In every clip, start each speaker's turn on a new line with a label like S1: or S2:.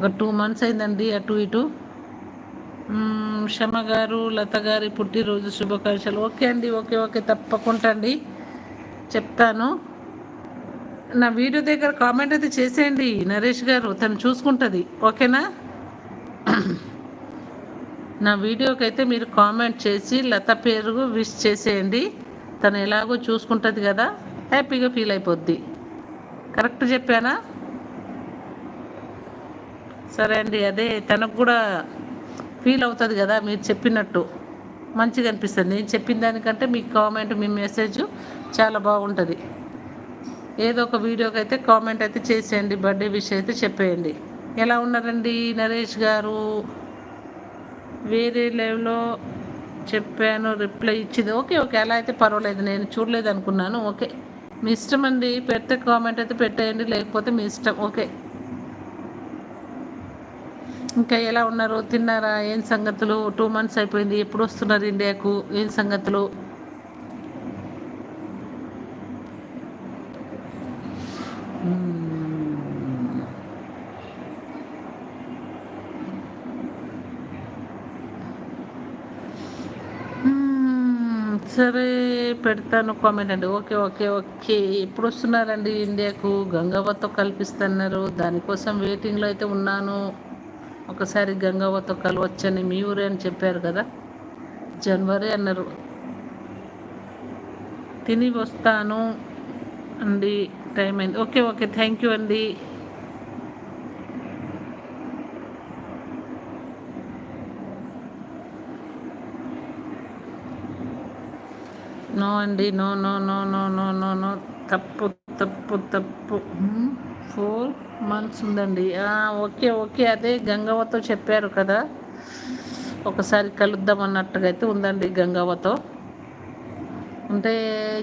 S1: ఒక two months అయిందండి అటు ఇటు. క్షమ గారు లత గారి పుట్టినరోజు శుభాకాంక్షలు. ఓకే అండి ఓకే ఓకే తప్పకుండా అండి. చెప్తాను. నా వీడియో దగ్గర కామెంట్ అయితే చేసేయండి నరేష్ గారు తను చూసుకుంటుంది. ఓకేనా? నా వీడియోకి అయితే మీరు కామెంట్ చేసి లత పేరు విష్ చేసేయండి. తను ఎలాగో చూసుకుంటుంది కదా హ్యాపీగా ఫీల్ అయిపోద్ది. కరెక్ట్ చెప్పానా? సరే అండి అదే తనకు కూడా ఫీల్ అవుతుంది కదా మీరు చెప్పినట్టు. మంచిగా అనిపిస్తుంది. నేను చెప్పిన దానికంటే మీ కామెంట్ మీ మెసేజ్ చాలా బాగుంటుంది. ఏదో ఒక వీడియోకి అయితే కామెంట్ అయితే చేసేయండి బర్త్డే విషయం అయితే చెప్పేయండి. ఎలా ఉన్నారండి నరేష్ గారు? వేరే లైవ్లో చెప్పాను రిప్లై ఇచ్చింది. ఓకే ఓకే అలా అయితే పర్వాలేదు. నేను చూడలేదు అనుకున్నాను. ఓకే. మీ ఇష్టం అండి పెట్టే కామెంట్ అయితే పెట్టేయండి లేకపోతే మీ ఇష్టం. ఓకే. ఇంకా ఎలా ఉన్నారు? తిన్నారా? ఏం సంగతులు? టూ మంత్స్ అయిపోయింది. ఎప్పుడు వస్తున్నారు ఇండియాకు? ఏం సంగతులు? Hmm. Hmm. సరే పెడతాను కామెంట్ అండి. Okay okay okay. ఎప్పుడు వస్తున్నారండి ఇండియాకు? గంగావతో కల్పిస్తున్నారు. దానికోసం వెయిటింగ్లో అయితే ఉన్నాను. ఒకసారి గంగావతో కలవచ్చని మీ ఊరే అని చెప్పారు కదా? జనవరి అన్నారు. తిని వస్తాను అండి. టైం అయింది. Okay okay. థ్యాంక్ యూ అండి. నో అండి no no no no no no no. తప్పు తప్పు తప్పు. ఫోర్ మంత్స్ ఉందండి. Okay okay. అదే గంగవ్వతో చెప్పారు కదా. ఒకసారి కలుద్దాం అన్నట్టుగా అయితే ఉందండి గంగవ్వతో. అంటే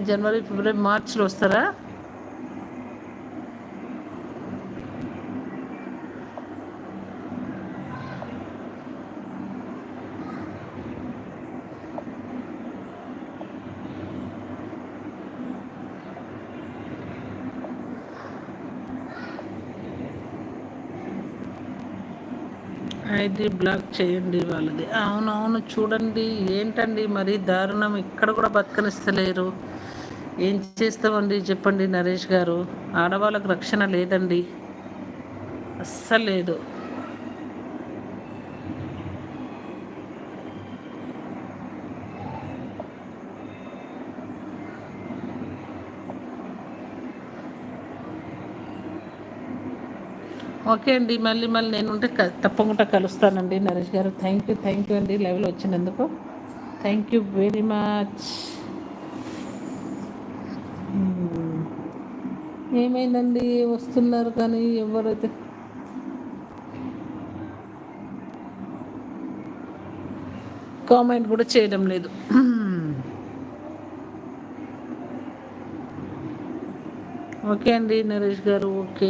S1: జనవరి ఫిబ్రవరి మార్చిలో వస్తారా? ఐడి బ్లాక్ చేయండి వాళ్ళది. అవునవును చూడండి ఏంటండి మరి దారుణం? ఇక్కడ కూడా బతకనిస్తలేరు. ఏం చేస్తామండి చెప్పండి నరేష్ గారు? ఆడవాళ్ళకు రక్షణ లేదండి. అస్సలు లేదు. ఓకే అండి మళ్ళీ మళ్ళీ నేను ఉంటే తప్పకుండా కలుస్తానండి నరేష్ గారు. థ్యాంక్ యూ థ్యాంక్ యూ అండి లైవ్లో వచ్చినందుకు. థ్యాంక్ యూ వెరీ మచ్ ఏమైందండి? వస్తున్నారు కానీ ఎవరైతే కామెంట్ కూడా చేయడం లేదు. Hmm. ఓకే అండి నరేష్ గారు okay.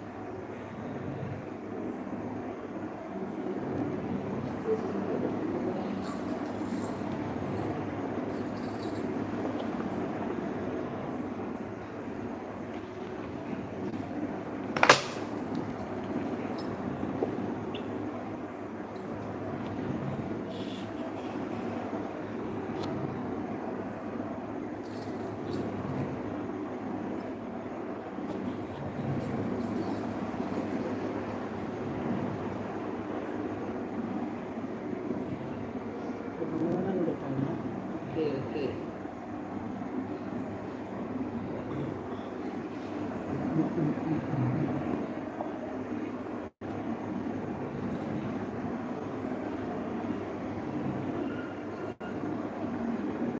S1: 何?